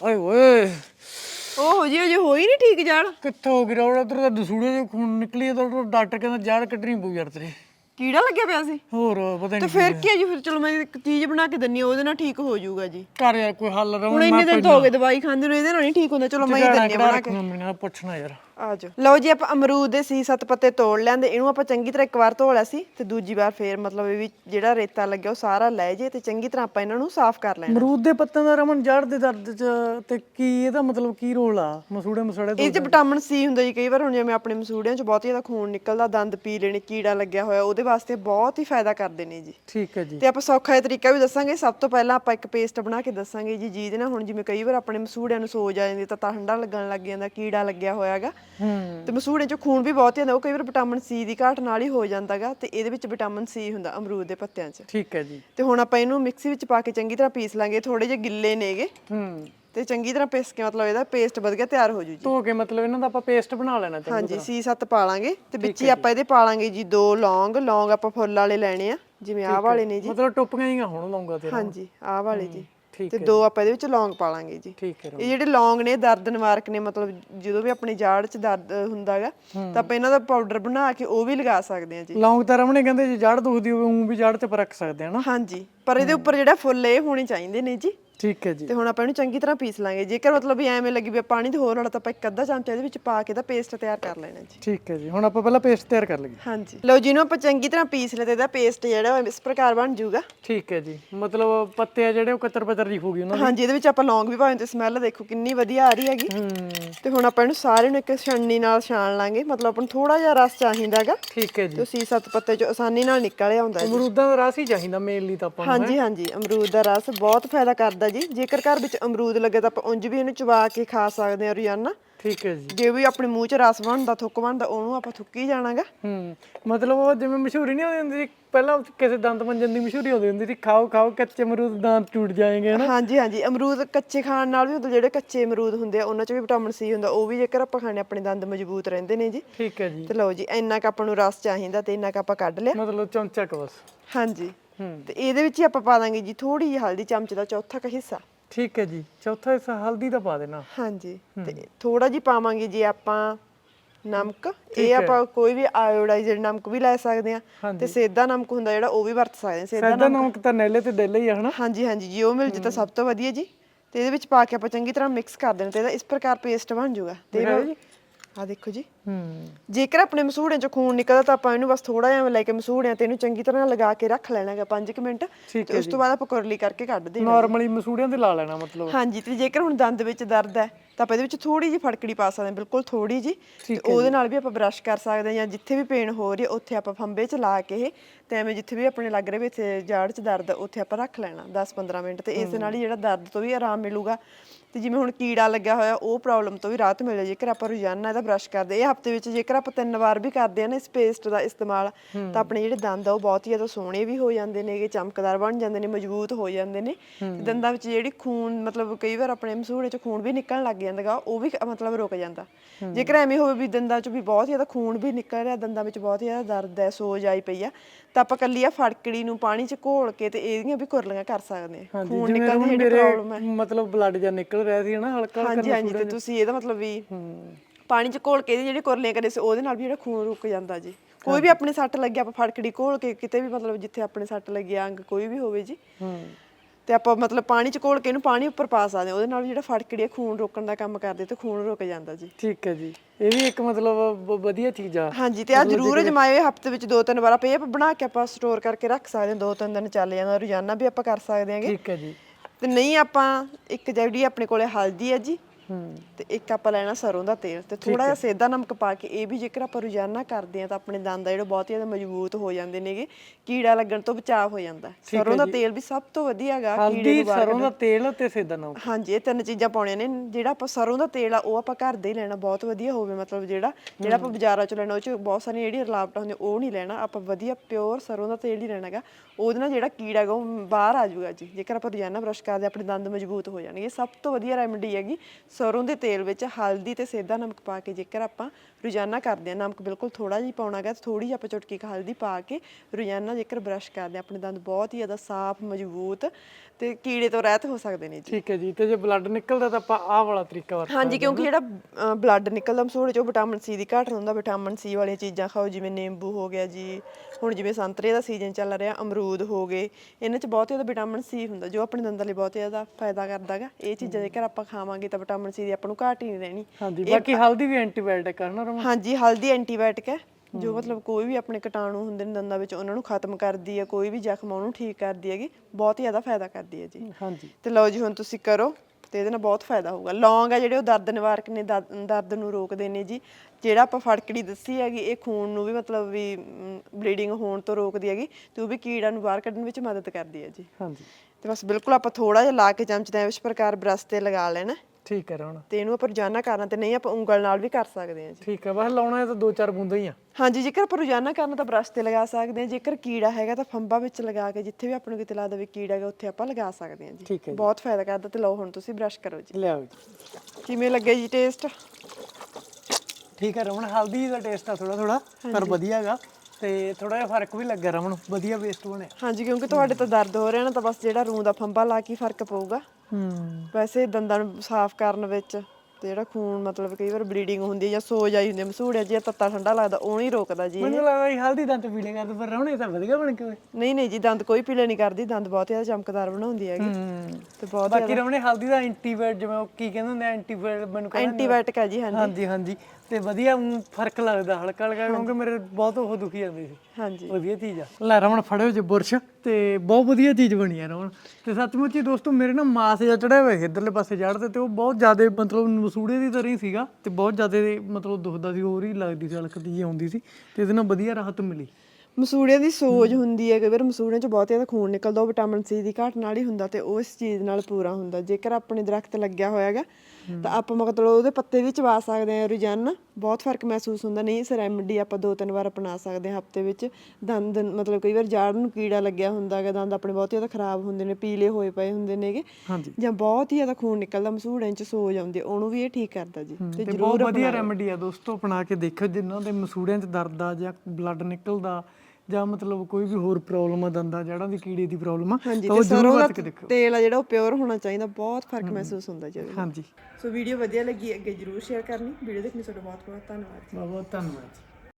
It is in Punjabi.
ਓਏ ਓਏ। ਉਹ ਜੀ ਅਜੇ ਹੋਈ ਨਹੀਂ ਠੀਕ ਜਾੜ ਕਿੱਥੋਂ ਹੋ ਗਿਆ ਉਧਰ ਤਾਂ ਦਸੂੜੇ ਦੇ ਖੂਨ ਨਿਕਲੀ ਤਾਂ ਉਧਰ ਡਾਕਟਰ ਕਹਿੰਦਾ ਜਾੜ ਕੱਢਣੀ ਪਊ ਯਾਰ ਤੇਰੇ। ਕੀੜਾ ਲੱਗਿਆ ਪਿਆ ਸੀ? ਹੋਰ ਪਤਾ ਤੇ ਨਹੀਂ ਫਿਰ ਕੀ ਹੈ ਜੀ? ਫਿਰ ਚਲੋ ਮੈਂ ਇੱਕ ਚੀਜ਼ ਬਣਾ ਕੇ ਦਿੰਨੀ ਆ ਉਹਦੇ ਨਾਲ ਠੀਕ ਹੋ ਜਾਊਗਾ ਜੀ। ਕਰ ਯਾਰ ਕੋਈ ਹੱਲ ਰਵਣ ਹੁਣ ਇੰਨੇ ਦਿਨ ਤੋਂ ਹੋ ਗਏ ਦਵਾਈ ਖਾਂਦੇ ਨੂੰ ਇਹਦੇ ਨਾਲ ਨਹੀਂ ਠੀਕ ਹੁੰਦਾ ਚਲੋ ਮੈਂ ਹੀ ਦਿੰਨੀ ਆ ਬਣਾ ਕੇ। ਮੈਨੂੰ ਪੁੱਛਣਾ ਯਾਰ। ਆ ਜਾਓ ਲਓ ਜੀ ਆਪਾਂ ਅਮਰੂਦ ਦੇ ਸੀ ਸੱਤ ਪੱਤੇ ਤੋੜ ਲੈਂਦੇ ਇਹਨੂੰ ਆਪਾਂ ਚੰਗੀ ਤਰ੍ਹਾਂ ਇੱਕ ਵਾਰ ਧੋ ਲਿਆ ਸੀ ਤੇ ਦੂਜੀ ਵਾਰ ਫੇਰ ਮਤਲਬ ਇਹ ਵੀ ਜਿਹੜਾ ਰੇਤਾ ਲੱਗਿਆ ਉਹ ਸਾਰਾ ਲੈ ਜੇ ਤੇ ਚੰਗੀ ਤਰ੍ਹਾਂ ਆਪਾਂ ਇਹਨਾਂ ਨੂੰ ਸਾਫ਼ ਕਰ ਲੈਣਾ। ਅਮਰੂਦ ਦੇ ਪੱਤਿਆਂ ਦਾ ਰਮਨ ਜੜ ਦੇ ਦਰਦ ਚ ਤੇ ਕੀ ਇਹਦਾ ਮਤਲਬ ਕੀ ਰੋਲ ਆ? ਮਸੂੜੇ ਮਸੜੇ ਇਹ ਚ ਵਿਟਾਮਿਨ ਸੀ ਹੁੰਦਾ ਜੀ ਕਈ ਵਾਰ ਹੁਣ ਜਿਵੇਂ ਆਪਣੇ ਮਸੂੜਿਆਂ ਚ ਬਹੁਤ ਜ਼ਿਆਦਾ ਖੂਨ ਨਿਕਲਦਾ ਦੰਦ ਪੀ ਲੈਣੇ ਕੀੜਾ ਲੱਗਿਆ ਹੋਇਆ ਉਹਦੇ ਵਾਸਤੇ ਬਹੁਤ ਹੀ ਫਾਇਦਾ ਕਰਦੇ ਨੇ ਜੀ। ਠੀਕ ਹੈ ਜੀ। ਤੇ ਆਪਾਂ ਸੌਖਾ ਜਿਹਾ ਤਰੀਕਾ ਵੀ ਦੱਸਾਂਗੇ ਸਭ ਤੋਂ ਪਹਿਲਾਂ ਆਪਾਂ ਇੱਕ ਪੇਸਟ ਬਣਾ ਕੇ ਦੱਸਾਂਗੇ ਜੀ ਜਿਹਦੇ ਨਾਲ ਹੁਣ ਜਿਵੇਂ ਕਈ ਵਾਰ ਆਪਣੇ ਮਸੂੜਿਆਂ ਨੂੰ ਸੋਜ ਆ ਜਾਂਦੀ ਤਾਂ ਠੰਡਾ ਲੱਗਣ ਲੱਗ ਜਾਂਦਾ ਕੀੜਾ ਲੱਗਿਆ ਹੋਇਆਗਾ ਤੇ ਮਸੂੜੇ ਚ ਖੂਨ ਵੀ ਬਹੁਤ ਜਾਂਦਾ ਉਹ ਕਈ ਵਾਰ ਵਿਟਾਮਿਨ ਸੀ ਦੀ ਘਾਟ ਨਾਲ ਹੀ ਹੋ ਜਾਂਦਾਗਾ ਤੇ ਇਹਦੇ ਵਿੱਚ ਵਿਟਾਮਿਨ ਸੀ ਹੁੰਦਾ ਅਮਰੂਦ ਦੇ ਪੱਤਿਆਂ 'ਚ। ਠੀਕ ਹੈ ਜੀ। ਤੇ ਹੁਣ ਆਪਾਂ ਇਹਨੂੰ ਮਿਕਸੀ ਵਿੱਚ ਪਾ ਕੇ ਚੰਗੀ ਤਰ੍ਹਾਂ ਪੀਸ ਲਾਂਗੇ ਥੋੜੇ ਜਿਹੇ ਗਿੱਲੇ ਨੇਗੇ। ਹੂੰ। ਤੇ ਚੰਗੀ ਤਰ੍ਹਾਂ ਪੀਸ ਕੇ ਮਤਲਬ ਇਹਦਾ ਪੇਸਟ ਵਧੀਆ ਤਿਆਰ ਹੋ ਜੂ ਜੀ। ਧੋ ਕੇ ਮਤਲਬ ਇਹਨਾਂ ਦਾ ਆਪਾਂ ਪੇਸਟ ਬਣਾ ਲੈਣਾ ਚਾਹੀਦਾ ਹਾਂਜੀ ਸੀ ਸੱਤ ਪਾ ਲਾਂਗੇ ਤੇ ਵਿੱਚ ਹੀ ਆਪਾਂ ਇਹਦੇ ਪਾ ਲਾਂਗੇ ਜੀ ਦੋ ਲੌਂਗ ਲੌਂਗ ਆਪਾਂ ਫੁੱਲ ਵਾਲੇ ਲੈਣੇ ਆ ਜਿਵੇਂ ਆਹ ਵਾਲੇ ਨੇ ਜੀ। ਮਤਲਬ ਟੁੱਪੀਆਂ ਹੀ ਆ ਹੁਣ ਲਾਉਂਗਾ ਤੇਰਾ ਹਾਂਜੀ ਆਹ ਵਾਲੇ ਜੀ। ਤੇ ਦੋ ਆਪਾਂ ਇਹਦੇ ਵਿੱਚ ਲੌਂਗ ਪਾ ਲਾਂਗੇ ਜੀ। ਠੀਕ ਹੈ ਇਹ ਜਿਹੜੇ ਲੌਂਗ ਨੇ ਦਰਦ ਨਿਵਾਰਕ ਨੇ ਮਤਲਬ ਜਦੋਂ ਵੀ ਆਪਣੀ ਜਾੜ 'ਚ ਦਰਦ ਹੁੰਦਾਗਾ ਤਾਂ ਆਪਾਂ ਇਹਨਾਂ ਦਾ ਪਾਊਡਰ ਬਣਾ ਕੇ ਉਹ ਵੀ ਲਗਾ ਸਕਦੇ ਹਾਂ ਜੀ। ਲੌਂਗ ਤਾਂ ਰਮਣੇ ਕਹਿੰਦੇ ਜੇ ਜੜ ਦੁਖਦੀ ਹੋਵੇ ਉਹ ਵੀ ਜੜ ਤੇ ਪਰ ਰੱਖ ਸਕਦੇ ਆ ਨਾ। ਹਾਂਜੀ। ਪਰ ਇਹਦੇ ਉੱਪਰ ਜਿਹੜਾ ਫੁੱਲ ਇਹ ਹੋਣੇ ਚਾਹੀਦੇ ਨੇ ਜੀ। ਠੀਕ ਹੈ ਜੀ। ਤੇ ਹੁਣ ਆਪਾਂ ਇਹਨੂੰ ਚੰਗੀ ਤਰ੍ਹਾਂ ਪੀਸ ਲਾਂਗੇ। ਜੇਕਰ ਮਤਲਬ ਵੀ ਐਵੇਂ ਲੱਗੀ ਵੀ ਪਾਣੀ ਦੇ ਹੋਰ ਨਾਲ ਤਾਂ ਆਪਾਂ ਇੱਕ ਅੱਧਾ ਚਮਚਾ ਇਹਦੇ ਵਿੱਚ ਪਾ ਕੇ ਤਾਂ ਪੇਸਟ ਤਿਆਰ ਕਰ ਲੈਣਾ ਜੀ। ਠੀਕ ਹੈ ਜੀ। ਹੁਣ ਆਪਾਂ ਪਹਿਲਾਂ ਪੇਸਟ ਤਿਆਰ ਕਰ ਲਈਏ। ਹਾਂਜੀ। ਲਓ ਜੀ ਇਹਨੂੰ ਆਪਾਂ ਚੰਗੀ ਤਰ੍ਹਾਂ ਪੀਸ ਲਿਆ ਤੇ ਇਹਦਾ ਪੇਸਟ ਜਿਹੜਾ ਉਹ ਇਸ ਪ੍ਰਕਾਰ ਬਣ ਜਾਊਗਾ। ਠੀਕ ਹੈ ਜੀ। ਮਤਲਬ ਪੱਤੇ ਆ ਜਿਹੜੇ ਉਹ ਕਤਰ ਪਤਰ ਜੀ ਹੋਗੀ ਉਹਨਾਂ ਹਾਂਜੀ ਇਹਦੇ ਵਿੱਚ ਆਪਾਂ ਲੌਂਗ ਵੀ ਪਾਉਂ ਤੇ ਸਮੈਲ ਦੇਖੋ ਕਿੰਨੀ ਵਧੀਆ ਆ ਰਹੀ ਹੈਗੀ। ਹੂੰ। ਤੇ ਹੁਣ ਆਪਾਂ ਇਹਨੂੰ ਸਾਰੇ ਨੂੰ ਇੱਕ ਛਣਨੀ ਨਾਲ ਛਾਣ ਲਾਂਗੇ। ਮਤਲਬ ਆਪਾਂ ਨੂੰ ਥੋੜਾ ਜਿਹਾ ਰਸ ਚਾਹੀਦਾਗਾ। ਠੀਕ ਹੈ ਜੀ। ਤੇ ਸੀ ਸੱਤ ਪੱਤੇ ਚ ਆਸਾਨੀ ਨਾਲ ਨਿਕਲ ਆਉਂਦਾ ਜੀ। ਅਮਰੂਦਾਂ ਦਾ ਰਸ ਹੀ ਚਾਹੀਦਾ ਮੇਨਲੀ ਤਾਂ ਆਪਾਂ ਨੂੰ। ਹਾਂਜੀ ਹਾਂਜੀ ਅਮਰੂਦ ਦਾ ਰਸ ਬਹੁਤ ਫਾਇਦਾ ਕਰਦਾ ਜੀ। ਜੇਕਰ ਘਰ ਵਿੱਚ ਅਮਰੂਦ ਲੱਗੇ ਤਾਂ ਆਪਾਂ ਉਂਝ ਵੀ ਇਹਨੂੰ ਚਬਾ ਕੇ ਖਾ ਸਕਦੇ ਹਾਂ ਰੋਜ਼ਾਨਾ। ਠੀਕ ਹੈ ਜੀ। ਜੇ ਵੀ ਆਪਣੇ ਮੂੰਹ 'ਚ ਰਸ ਬਣਦਾ ਥੁੱਕ ਬਣਦਾ ਉਹਨੂੰ ਆਪਾਂ ਥੁੱਕੀ ਜਾਣਾਗਾ। ਹੂੰ ਮਤਲਬ ਉਹ ਜਿਵੇਂ ਮਸ਼ਹੂਰੀ ਨਹੀਂ ਹੁੰਦੀ ਹੁੰਦੀ ਸੀ ਪਹਿਲਾਂ ਕਿਸੇ ਦੰਦ ਮੰਜਨ ਦੀ ਮਸ਼ਹੂਰੀ ਹੁੰਦੀ ਹੁੰਦੀ ਸੀ ਖਾਓ ਖਾਓ ਕੱਚੇ ਅਮਰੂਦ ਦੰਦ ਟੁੱਟ ਜਾਏਗੇ ਹਨਾ। ਹਾਂਜੀ ਹਾਂਜੀ ਅਮਰੂਦ ਕੱਚੇ ਖਾਣ ਨਾਲ ਵੀ ਹੁੰਦਾ ਜਿਹੜੇ ਕੱਚੇ ਅਮਰੂਦ ਹੁੰਦੇ ਆ ਉਹਨਾਂ 'ਚ ਵੀ ਵਿਟਾਮਿਨ ਸੀ ਹੁੰਦਾ ਉਹ ਵੀ ਜੇਕਰ ਆਪਾਂ ਖਾਣੇ ਆਪਣੇ ਦੰਦ ਮਜ਼ਬੂਤ ਰਹਿੰਦੇ ਨੇ ਜੀ। ਠੀਕ ਹੈ ਜੀ। ਤੇ ਲਓ ਜੀ ਇੰਨਾ ਕ ਆਪਾਂ ਨੂੰ ਰਸ ਚਾਹੀਦਾ ਤੇ ਇੰਨਾ ਕ ਆਪਾਂ ਕੱਢ ਲਿਆ। ਮਤਲਬ ਚਮਚਾ ਕੁ ਬਸ। ਹਾਂਜੀ। ਤੇ ਇਹਦੇ ਵਿੱਚ ਹੀ ਆਪਾਂ ਪਾ ਦਾਂਗੇ ਜੀ ਥੋੜੀ ਜਿਹੀ ਹਲਦੀ ਚਮਚ ਦਾ ਚੌਥਾ ਕ ਹਿੱਸਾ। ਠੀਕ ਹੈ ਜੀ ਚੌਥਾ ਹਿੱਸਾ ਹਲਦੀ ਦਾ ਪਾ ਦੇਣਾ। ਹਾਂਜੀ ਤੇ ਥੋੜਾ ਜਿਹਾ ਪਾਵਾਂਗੇ ਜੀ ਆਪਾਂ ਨਮਕ। ਇਹ ਆਪਾਂ ਕੋਈ ਵੀ ਆਇਓਡਾਈਜ਼ਡ ਨਮਕ ਵੀ ਲੈ ਸਕਦੇ ਆ ਤੇ ਸੇਦਾ ਨਮਕ ਹੁੰਦਾ ਜਿਹੜਾ ਉਹ ਵੀ ਵਰਤ ਸਕਦੇ ਆ ਸੈਦਾ ਨਮਕ। ਤਾਂ ਨੇਲੇ ਤੇ ਡੇਲੇ ਹੀ ਆ ਹਨਾ? ਹਾਂਜੀ ਹਾਂਜੀ ਜੀ ਉਹ ਮਿਲ ਜੇ ਤਾਂ ਸਭ ਤੋਂ ਵਧੀਆ ਜੀ। ਤੇ ਇਹਦੇ ਵਿੱਚ ਪਾ ਕੇ ਆਪਾਂ ਚੰਗੀ ਤਰ੍ਹਾਂ ਮਿਕਸ ਕਰ ਦੇਣਾ ਤੇ ਇਹਦਾ ਇਸ ਪ੍ਰਕਾਰ ਪੇਸਟ ਬਣ ਜਾਊਗਾ। ਤੇ ਆ ਦੇਖੋ ਜੀ। ਹੂੰ। ਜੇਕਰ ਆਪਣੇ ਮਸੂੜਿਆਂ ਚੋਂ ਖੂਨ ਨਿਕਲਦਾ ਤਾਂ ਆਪਾਂ ਇਹਨੂੰ ਬਸ ਥੋੜਾ ਜਿਹਾ ਲੈ ਕੇ ਮਸੂੜਿਆਂ ਤੇ ਇਹਨੂੰ ਚੰਗੀ ਤਰ੍ਹਾਂ ਲਗਾ ਕੇ ਰੱਖ ਲੈਣਾਗਾ 5 ਮਿੰਟ ਤੇ ਉਸ ਤੋਂ ਬਾਅਦ ਆਪਾਂ ਕੁਰਲੀ ਕਰਕੇ ਕੱਢ ਦੇਣਾ ਨਾਰਮਲੀ ਮਸੂੜਿਆਂ ਤੇ ਲਾ ਲੈਣਾ ਮਤਲਬ। ਹਾਂਜੀ ਤੇ ਜੇਕਰ ਹੁਣ ਦੰਦ ਵਿੱਚ ਦਰਦ ਹੈ ਤਾਂ ਆਪਾਂ ਇਹਦੇ ਵਿੱਚ ਥੋੜੀ ਜਿਹੀ ਫੜਕੜੀ ਪਾ ਸਕਦੇ ਹਾਂ ਬਿਲਕੁਲ ਥੋੜੀ ਜੀ ਤੇ ਉਹਦੇ ਨਾਲ ਵੀ ਆਪਾਂ ਬ੍ਰਸ਼ ਕਰ ਸਕਦੇ ਹਾਂ ਜਾਂ ਜਿੱਥੇ ਵੀ ਪੇਨ ਹੋ ਰਹੀ ਹੈ ਉੱਥੇ ਆਪਾਂ ਫੰਬੇ 'ਚ ਲਾ ਕੇ ਇਹ ਤੇ ਐਵੇਂ ਜਿੱਥੇ ਵੀ ਆਪਣੇ ਲੱਗ ਰਿਹਾ ਵੀ ਇੱਥੇ ਜਾੜ 'ਚ ਦਰਦ ਉੱਥੇ ਆਪਾਂ ਰੱਖ ਲੈਣਾ 10-15 ਮਿੰਟ ਤੇ। ਇਸ ਨਾਲ ਹੀ ਜਿਹੜਾ ਦਰਦ ਤੋਂ ਵੀ ਆਰਾਮ ਮਿਲੂਗਾ। ਤੇ ਜਿਵੇਂ ਹੁਣ ਕੀੜਾ ਲੱਗਿਆ ਹੋਇਆ ਉਹ ਪ੍ਰੋਬਲਮ ਤੋਂ ਵੀ ਰਾਹਤ ਮਿਲੇ। ਜੇਕਰ ਆਪਾਂ ਰੋਜ਼ਾਨਾ ਇਹਦਾ ਬ੍ਰਸ਼ ਕਰਦੇ ਇਹ ਹਫ਼ਤੇ ਵਿੱਚ ਜੇਕਰ ਆਪਾਂ ਤਿੰਨ ਵਾਰ ਵੀ ਕਰਦੇ ਆ ਨਾ ਇਸ ਪੇਸਟ ਦਾ ਇਸਤੇਮਾਲ ਤਾਂ ਆਪਣੇ ਜਿਹੜੇ ਦੰਦ ਆ ਉਹ ਬਹੁਤ ਹੀ ਜ਼ਿਆਦਾ ਸੋਹਣੇ ਵੀ ਹੋ ਜਾਂਦੇ ਨੇਗੇ ਚਮਕਦਾਰ ਬਣ ਜਾਂਦੇ ਨੇ ਮਜ਼ਬੂਤ ਹੋ ਜਾਂਦੇ ਨੇ। ਦੰਦਾਂ ਵਿੱਚ ਜਿਹੜੀ ਖੂਨ ਮਤਲਬ ਕਈ ਵਾਰ ਆਪਣੇ ਮਸੂੜੇ ਚ ਖੂਨ ਵੀ ਨਿਕਲਣ ਲੱਗ ਜਾਂਦਾਗਾ ਉਹ ਵੀ ਮਤਲਬ ਰੁਕ ਜਾਂਦਾ। ਜੇਕਰ ਐਵੇਂ ਹੋਵੇ ਵੀ ਦੰਦਾਂ ਚ ਵੀ ਬਹੁਤ ਜ਼ਿਆਦਾ ਖੂਨ ਵੀ ਨਿਕਲ ਰਿਹਾ ਦੰਦਾਂ ਵਿੱਚ ਬਹੁਤ ਜ਼ਿਆਦਾ ਦਰਦ ਹੈ ਸੋਜ ਆਈ ਪਈ ਆ ਤਾਂ ਆਪਾਂ ਕੱਲੀ ਆ ਫੜਕੜੀ ਨੂੰ ਪਾਣੀ ਚ ਘੋਲ ਕੇ ਤੇ ਇਹਦੀਆਂ ਵੀ ਕੁਰਲੀਆਂ ਕਰ ਸਕਦੇ ਹਾਂ। ਖੂਨ ਨਿਕਲਣ ਦੀ ਜਿਹੜੀ ਪ੍ਰੋਬਲਮ ਹੈ। ਮਤਲਬ ਬਲੱਡ ਜਾਂ ਨਿਕਲ ਰਿਹਾ ਸੀ ਹਨਾ ਹਲਕਾ ਹਲਕਾ ਹਾਂਜੀ ਹਾਂਜੀ ਤੇ ਤੁਸੀਂ ਇਹਦਾ ਮਤਲਬ ਵੀ ਪਾਣੀ ਚ ਘੋਲ ਕੇ ਇਹਦੀ ਜਿਹੜੀ ਕੁਰਲੀਆਂ ਕਰੇ ਸੀ ਉਹਦੇ ਨਾਲ ਵੀ ਜਿਹੜਾ ਖੂਨ ਰੁਕ ਜਾਂਦਾ ਜੀ। ਕੋਈ ਵੀ ਆਪਣੇ ਸੱਟ ਲੱਗਿਆ ਆਪਾਂ ਫੜਕੜੀ ਘੋਲ ਕੇ ਕਿਤੇ ਵੀ ਮਤਲਬ ਜਿੱਥੇ ਆਪਣੇ ਸੱਟ ਲੱਗੀ ਆ, ਅੰਗ ਕੋਈ ਵੀ ਹੋਵੇ ਜੀ। ਹੂੰ। ਤੇ ਆਪਾਂ ਮਤਲਬ ਪਾਣੀ ਚ ਘੋਲ ਕੇ ਇਹਨੂੰ ਪਾਣੀ ਉੱਪਰ ਪਾ ਸਕਦੇ ਹਾਂ। ਉਹਦੇ ਨਾਲ ਵੀ ਜਿਹੜਾ ਫੜਕੜੀ ਆ ਖੂਨ ਰੋਕਣ ਦਾ ਕੰਮ ਕਰਦੇ ਤੇ ਖੂਨ ਰੁਕ ਜਾਂਦਾ ਜੀ। ਠੀਕ ਹੈ ਜੀ। ਇਹ ਵੀ ਇੱਕ ਮਤਲਬ ਵਧੀਆ ਚੀਜ਼ ਆ। ਹਾਂਜੀ ਤੇ ਆ ਜ਼ਰੂਰ ਜਮਾਏ ਹਫ਼ਤੇ ਵਿੱਚ ਦੋ ਤਿੰਨ ਵਾਰ। ਆਪਾਂ ਇਹ ਬਣਾ ਕੇ ਆਪਾਂ ਸਟੋਰ ਕਰਕੇ ਰੱਖ ਸਕਦੇ ਹਾਂ। ਦੋ ਤਿੰਨ ਦਿਨ ਚੱਲ ਜਾਂਦਾ ਰੋਜ਼ਾਨਾ ਵੀ ਆਪਾਂ ਕਰ ਸਕਦੇ ਹਾਂਗੇ। ਠੀਕ ਹੈ ਜੀ। ਤੇ ਨਹੀਂ ਆਪਾਂ ਇੱਕ ਜਿਹੜੀ ਆਪਣੇ ਕੋਲੇ ਹਲਦੀ ਹੈ ਜੀ ਹੂੰ ਤੇ ਇੱਕ ਆਪਾਂ ਲੈਣਾ ਸਰੋਂ ਦਾ ਤੇਲ ਤੇ ਥੋੜਾ ਜਿਹਾ ਸੇਦਾ ਨਮਕ ਪਾ ਕੇ ਇਹ ਵੀ ਜੇਕਰ ਆਪਾਂ ਰੋਜ਼ਾਨਾ ਕਰਦੇ ਆ ਤਾਂ ਆਪਣੇ ਦੰਦ ਆ ਜਿਹੜੇ ਬਹੁਤ ਜ਼ਿਆਦਾ ਮਜ਼ਬੂਤ ਹੋ ਜਾਂਦੇ ਨੇਗੇ ਕੀੜਾ ਲੱਗਣ ਤੋਂ ਬਚਾਅ ਹੋ ਜਾਂਦਾ। ਸਰੋਂ ਦਾ ਤੇਲ ਵੀ ਸਭ ਤੋਂ ਵਧੀਆ ਹੈਗਾ ਕੀੜੇ ਨੂੰ ਬਾਹਰ ਸਰੋਂ ਦਾ ਤੇਲ ਤੇ ਸੇਦਾ ਨਮਕ। ਹਾਂਜੀ ਇਹ ਤਿੰਨ ਚੀਜ਼ਾਂ ਪਾਉਣੀਆਂ ਨੇ ਜਿਹੜਾ ਆਪਾਂ ਸਰੋਂ ਦਾ ਤੇਲ ਆ ਉਹ ਆਪਾਂ ਘਰ ਦੇ ਹੀ ਲੈਣਾ ਬਹੁਤ ਵਧੀਆ ਹੋਵੇ ਮਤਲਬ ਜਿਹੜਾ ਜਿਹੜਾ ਆਪਾਂ ਬਾਜ਼ਾਰਾਂ ਚੋਂ ਲੈਣਾ ਉਹ ਚ ਬਹੁਤ ਸਾਰੀਆਂ ਜਿਹੜੀਆਂ ਰਲਾਵਟਾਂ ਹੁੰਦੀਆਂ ਉਹ ਨਹੀਂ ਲੈਣਾ ਆਪਾਂ ਵਧੀਆ ਪਿਓਰ ਸਰੋਂ ਦਾ ਤੇਲ ਹੀ ਲੈਣਾਗਾ ਉਹਦੇ ਨਾਲ ਜਿਹੜਾ ਕੀੜਾ ਉਹ ਬਾਹਰ ਆ ਜਾਊਗਾ ਜੀ ਜੇਕਰ ਆਪਾਂ ਰੋਜ਼ਾਨਾ ਬਰਸ਼ ਕਰਦੇ ਆਪਣੇ ਦੰਦ ਮਜ਼ਬੂਤ ਹੋ ਜਾਣਗੇ ਸਭ ਤੋਂ ਵਧੀਆ ਰੈਮੇਡੀ ਹੈਗੀ ਸਰੋਂ ਦੇ ਤੇਲ ਵਿੱਚ ਹਲਦੀ ਤੇ ਸੇਧਾ ਨਮਕ ਪਾ ਕੇ ਜੇਕਰ ਆਪਾਂ ਰੋਜ਼ਾਨਾ ਕਰਦੇ ਆ ਨਮਕ ਬਿਲਕੁਲ ਥੋੜਾ ਜਿਹਾ ਪਾਉਣਾਗਾ ਤੇ ਥੋੜੀ ਜਿਹੀ ਆਪਾਂ ਚੁਟਕੀ ਕੁ ਹਲਦੀ ਪਾ ਕੇ ਰੋਜ਼ਾਨਾ ਜੇਕਰ ਬ੍ਰਸ਼ ਕਰਦੇ ਆ ਆਪਣੇ ਦੰਦ ਬਹੁਤ ਹੀ ਜ਼ਿਆਦਾ ਸਾਫ਼ ਮਜ਼ਬੂਤ ਤੇ ਕੀੜੇ ਤੋਂ ਰਹਿਤ ਹੋ ਸਕਦੇ ਨੇ ਜੀ। ਠੀਕ ਹੈ ਜੀ ਤੇ ਜੇ ਬਲੱਡ ਨਿਕਲਦਾ ਤਾਂ ਆਪਾਂ ਆਹ ਵਾਲਾ ਤਰੀਕਾ ਵਰਤ ਹਾਂਜੀ ਕਿਉਂਕਿ ਜਿਹੜਾ ਬਲੱਡ ਨਿਕਲਦਾ ਮਸੂੜੇ ਚੋਂ ਵਿਟਾਮਿਨ ਸੀ ਦੀ ਘਾਟ ਹੁੰਦਾ ਵਿਟਾਮਿਨ ਸੀ ਵਾਲੀਆਂ ਚੀਜ਼ਾਂ ਖਾਓ ਜਿਵੇਂ ਨਿੰਬੂ ਹੋ ਗਿਆ ਜੀ ਹੁਣ ਜਿਵੇਂ ਸੰਤਰੇ ਦਾ ਸੀਜ਼ਨ ਚੱਲ ਰਿਹਾ ਅਮਰੂਦ ਹੋ ਗਏ ਇਹਨਾਂ 'ਚ ਬਹੁਤ ਜ਼ਿਆਦਾ ਵਿਟਾਮਿਨ ਸੀ ਹੁੰਦਾ ਜੋ ਆਪਣੇ ਦੰਦਾਂ ਲਈ ਬਹੁਤ ਜ਼ਿਆਦਾ ਫਾਇਦਾ ਕਰਦਾਗਾ ਇਹ ਚੀਜ਼ਾਂ ਜੇਕਰ ਆਪਾਂ ਖਾਵਾਂਗੇ ਤਾਂ ਵਿਟਾਮਿਨ ਸੀ ਦੀ ਆਪਾਂ ਨੂੰ ਘਾਟ ਹੀ ਨਹੀਂ ਰਹਿਣੀ। ਹਾਂਜੀ ਬਾਕੀ ਹਲਦੀ ਵੀ ਐਂਟੀਬਾਇਓਟਿਕ ਹੈ ਨਾ ਰਮਨ। ਹਾਂਜੀ ਹਲਦੀ ਐਂਟੀਬਾਇਓਟਿਕ ਹੈ। ਜੋ ਮਤਲਬ ਕੋਈ ਵੀ ਆਪਣੇ ਕੀਟਾਣੂ ਹੁੰਦੇ ਨੇ ਦੰਦਾਂ ਵਿੱਚ ਉਹਨਾਂ ਨੂੰ ਖਤਮ ਕਰਦੀ ਹੈ ਕੋਈ ਵੀ ਜ਼ਖਮ ਉਹਨੂੰ ਠੀਕ ਕਰਦੀ ਹੈਗੀ ਬਹੁਤ ਹੀ ਜ਼ਿਆਦਾ ਫਾਇਦਾ ਕਰਦੀ ਹੈ ਜੀ। ਹਾਂਜੀ। ਤੇ ਲਓ ਜੀ ਹੁਣ ਤੁਸੀਂ ਕਰੋ ਤੇ ਇਹਦੇ ਨਾਲ ਬਹੁਤ ਫਾਇਦਾ ਹੋਊਗਾ। ਲੌਂਗ ਆ ਜਿਹੜੇ ਉਹ ਦਰਦ ਨਿਵਾਰਕ ਨੇ ਦਰ- ਦਰਦ ਨੂੰ ਰੋਕਦੇ ਨੇ ਜੀ। ਜਿਹੜਾ ਆਪਾਂ ਫੜਕੜੀ ਦੱਸੀ ਹੈਗੀ ਇਹ ਖੂਨ ਨੂੰ ਵੀ ਮਤਲਬ ਵੀ ਬਲੀਡਿੰਗ ਹੋਣ ਤੋਂ ਰੋਕਦੀ ਹੈਗੀ ਤੇ ਉਹ ਵੀ ਕੀੜਾ ਨੂੰ ਬਾਹਰ ਕੱਢਣ ਵਿੱਚ ਮਦਦ ਕਰਦੀ ਹੈ ਜੀ। ਹਾਂਜੀ। ਤੇ ਬਸ ਬਿਲਕੁਲ ਆਪਾਂ ਥੋੜਾ ਜਿਹਾ ਲਾ ਕੇ ਚਮਚ ਦਾ ਇਸ ਪ੍ਰਕਾਰ ਬ੍ਰਸ਼ ਤੇ ਲਗਾ ਲੈਣਾ। ਠੀਕ ਹੈ ਰਮਨ ਤੇ ਇਹਨੂੰ ਆਪਾਂ ਰੋਜ਼ਾਨਾ ਕਰਨਾ ਤੇ ਨਹੀਂ ਆਪਾਂ ਉਂਗਲ ਨਾਲ ਵੀ ਕਰ ਸਕਦੇ ਹਾਂ ਜੀ। ਠੀਕ ਹੈ ਬਸ ਲਾਉਣਾ ਹੈ ਤਾਂ ਦੋ ਚਾਰ ਬੂੰਦਾਂ ਹੀ ਆ। ਹਾਂਜੀ ਜੇਕਰ ਆਪਾਂ ਰੋਜ਼ਾਨਾ ਕਰਨਾ ਤਾਂ ਬ੍ਰਸ਼ ਤੇ ਲਗਾ ਸਕਦੇ ਹਾਂ ਜੇਕਰ ਕੀੜਾ ਹੈਗਾ ਤਾਂ ਫੰਬਾ ਵਿੱਚ ਲਗਾ ਕੇ ਜਿੱਥੇ ਵੀ ਆਪਾਂ ਨੂੰ ਕਿਤੇ ਲੱਗਦਾ ਵੀ ਕੀੜਾ ਹੈਗਾ ਉੱਥੇ ਆਪਾਂ ਲਗਾ ਸਕਦੇ ਹਾਂ ਜੀ। ਠੀਕ ਹੈ ਜੀ। ਬਹੁਤ ਫਾਇਦਾ ਕਰਦਾ ਤੇ ਲਓ ਹੁਣ ਤੁਸੀਂ ਬ੍ਰਸ਼ ਕਰੋ ਜੀ। ਲਿਆਓ ਜੀ। ਕਿਵੇਂ ਲੱਗੇ ਜੀ ਟੇਸਟ? ਠੀਕ ਹੈ ਰਮਨ ਹਲਦੀ ਦਾ ਟੇਸਟ ਆ ਥੋੜਾ ਥੋੜਾ ਪਰ ਵਧੀਆ ਹੈਗਾ। ਤੇ ਥੋੜਾ ਜਿਹਾ ਫ਼ਰਕ ਵੀ ਲੱਗਿਆ ਰਮਨ ਵਧੀਆ ਪੇਸਟ ਬਣਿਆ। ਹਾਂਜੀ ਕਿਉਂਕਿ ਤੁਹਾਡੇ ਤਾਂ ਦਰਦ ਹੋ ਰਿਹਾ ਨਾ ਤਾਂ ਬਸ ਜਿਹੜਾ ਰੂੰ ਦਾ ਫੰਬਾ ਲਾ ਕੇ ਹੀ ਫ਼ਰਕ ਪਊਗਾ। ਹੂੰ। ਵੈਸੇ ਦੰਦਾਂ ਨੂੰ ਸਾਫ਼ ਕਰਨ ਵਿੱਚ ਤੇ ਜਿਹੜਾ ਖੂਨ ਮਤਲਬ ਕਈ ਵਾਰ ਬਲੀਡਿੰਗ ਹੁੰਦੀ ਹੈ ਜਾਂ ਸੋਜ ਆਈ ਹੁੰਦੀ ਹੈ ਮਸੂੜਿਆ ਜਿਹਾ ਤੱਤਾ ਠੰਡਾ ਲੱਗਦਾ ਉਹ ਨਹੀਂ ਰੋਕਦਾ ਜੀ। ਮੈਨੂੰ ਲੱਗਦਾ ਇਹ ਹਲਦੀ ਦੰਦ ਪੀਲੇ ਕਰਦੇ ਪਰ ਇਹ ਤਾਂ ਵਧੀਆ ਬਣ ਕੇ ਹੋਏ। ਨਹੀਂ ਨਹੀਂ ਜੀ ਦੰਦ ਕੋਈ ਪੀਲੇ ਨਹੀਂ ਕਰਦੀ ਦੰਦ ਬਹੁਤ ਜ਼ਿਆਦਾ ਚਮਕਦਾਰ ਬਣਾਉਂਦੀ ਹੈਗੀ। ਹੂੰ। ਤੇ ਬਹੁਤ ਬਾਕੀ ਇਹ ਹਲਦੀ ਦਾ ਐਂਟੀਬਾਇਟ ਜਿਵੇਂ ਉਹ ਕੀ ਕਹਿੰਦੇ ਹੁੰਦੇ ਐਂਟੀਬਾਇਟ ਮੈਨੂੰ ਕਹਿੰਦੇ ਐਂਟੀਬਾਇਓਟਿਕ ਹੈ ਜੀ ਹਾਂਜੀ। ਹਾਂਜੀ ਹਾਂਜੀ। ਤੇ ਵਧੀਆ ਊਂ ਫ਼ਰਕ ਲੱਗਦਾ ਹਲਕਾ ਹਲਕਾ ਕਿਉਂਕਿ ਮੇਰੇ ਬਹੁਤ ਉਹ ਦੁਖੀ ਜਾਂਦੇ ਸੀ। ਹਾਂਜੀ। ਵਧੀਆ ਚੀਜ਼ ਆ। ਲੈ ਰਮਨ ਫੜਿਓ ਜੇ ਬੁਰਸ਼ ਤੇ ਬਹੁਤ ਵਧੀਆ ਚੀਜ਼ ਬਣੀ ਆ ਰਮਨ। ਤੇ ਸੱਚਮੁੱਚ ਹੀ ਦੋਸਤੋ ਮੇਰੇ ਨਾ ਮਾਸ ਜਿਹਾ ਚੜਿਆ ਹੋਇਆ ਸੀ ਇਧਰਲੇ ਪਾਸੇ ਜੜ੍ਹ ਤੇ ਤੇ ਉਹ ਬਹੁਤ ਜ਼ਿਆਦਾ ਮਤਲਬ ਮਸੂੜੇ ਦੀ ਤਰ੍ਹਾਂ ਹੀ ਸੀਗਾ ਤੇ ਬਹੁਤ ਜ਼ਿਆਦਾ ਮਤਲਬ ਦੁਖਦਾ ਸੀ ਹੋਰ ਹੀ ਲੱਗਦੀ ਸੀ ਹਲਕਤੀ ਜਿਹੀ ਆਉਂਦੀ ਸੀ ਤੇ ਇਹਦੇ ਨਾਲ ਵਧੀਆ ਰਾਹਤ ਮਿਲੀ। ਮਸੂੜਿਆਂ ਦੀ ਸੋਜ ਹੁੰਦੀ ਹੈ ਕਈ ਵਾਰ ਮਸੂੜਿਆਂ 'ਚ ਬਹੁਤ ਜ਼ਿਆਦਾ ਖੂਨ ਨਿਕਲਦਾ ਉਹ ਵਿਟਾਮਿਨ ਸੀ ਦੀ ਘਾਟ ਨਾਲ ਹੀ ਹੁੰਦਾ ਤੇ ਉਹ ਇਸ ਚੀਜ਼ ਨਾਲ ਪੂਰਾ ਹੁੰਦਾ। ਜੇਕਰ ਆਪਣੇ ਦਰਖਤ ਲੱਗਿਆ ਹੋਇਆ ਹੈਗਾ ਤਾਂ ਆਪਾਂ ਮਤਲਬ ਉਹਦੇ ਪੱਤੇ ਵੀ ਚਬਾ ਸਕਦੇ ਹਾਂ ਰੋਜ਼ਾਨਾ। ਬਹੁਤ ਫ਼ਰਕ ਮਹਿਸੂਸ ਹੁੰਦਾ। ਨਹੀਂ ਇਸ ਰੈਮਡੀ ਆਪਾਂ ਦੋ ਤਿੰਨ ਵਾਰ ਅਪਣਾ ਸਕਦੇ ਹਾਂ ਹਫ਼ਤੇ ਵਿੱਚ। ਦੰਦ ਮਤਲਬ ਕਈ ਵਾਰ ਜਾੜ ਨੂੰ ਕੀੜਾ ਲੱਗਿਆ ਹੁੰਦਾ ਹੈਗਾ ਦੰਦ ਆਪਣੇ ਬਹੁਤ ਜ਼ਿਆਦਾ ਖਰਾਬ ਹੁੰਦੇ ਨੇ ਪੀਲੇ ਹੋਏ ਪਏ ਹੁੰਦੇ ਨੇਗੇ ਜਾਂ ਬਹੁਤ ਹੀ ਜ਼ਿਆਦਾ ਖੂਨ ਨਿਕਲਦਾ ਮਸੂੜਿਆਂ 'ਚ ਸੋਜ ਆਉਂਦੀ ਹੈ, ਉਹਨੂੰ ਵੀ ਇਹ ਠੀਕ ਕਰਦਾ ਜੀ। ਤੇ ਬਹੁਤ ਵਧੀਆ ਰੈਮਡੀ ਆ ਦੋਸਤੋ ਅਪਣਾ ਕੇ ਦੇਖਿਓ। ਜਿਨ੍ਹਾਂ ਦੇ ਮਸੂੜਿਆਂ 'ਚ ਦਰਦ ਆ ਜਾਂ ਬਲੱਡ ਨਿਕਲਦਾ ਜਾਂ ਮਤਲਬ ਕੋਈ ਵੀ ਹੋਰ ਪ੍ਰੋਬਲਮ ਆ ਦੰਦਾਂ ਜੜ੍ਹਾਂ ਦੀ ਕੀੜੇ ਦੀ ਪ੍ਰੋਬਲਮ ਆ ਹਾਂਜੀ ਤਾਂ ਜ਼ਰੂਰ ਸਰੋਂ ਵਰਤ ਕੇ ਦੇਖਿਓ। ਤੇਲ ਆ ਜਿਹੜਾ ਉਹ ਪਿਓਰ ਹੋਣਾ ਚਾਹੀਦਾ ਬਹੁਤ ਫ਼ਰਕ ਮਹਿਸੂਸ ਹੁੰਦਾ ਜੀ ਉਹਦੇ ਨਾਲ। ਹਾਂਜੀ। ਸੋ ਵੀਡੀਓ ਵਧੀਆ ਲੱਗੀ ਅੱਗੇ ਜਰੂਰ ਸ਼ੇਅਰ ਕਰਨੀ। ਵੀਡੀਓ ਦੇਖਣ ਲਈ ਤੁਹਾਡਾ ਬਹੁਤ ਬਹੁਤ ਧੰਨਵਾਦ ਬਹੁਤ ਬਹੁਤ ਧੰਨਵਾਦ ਜੀ।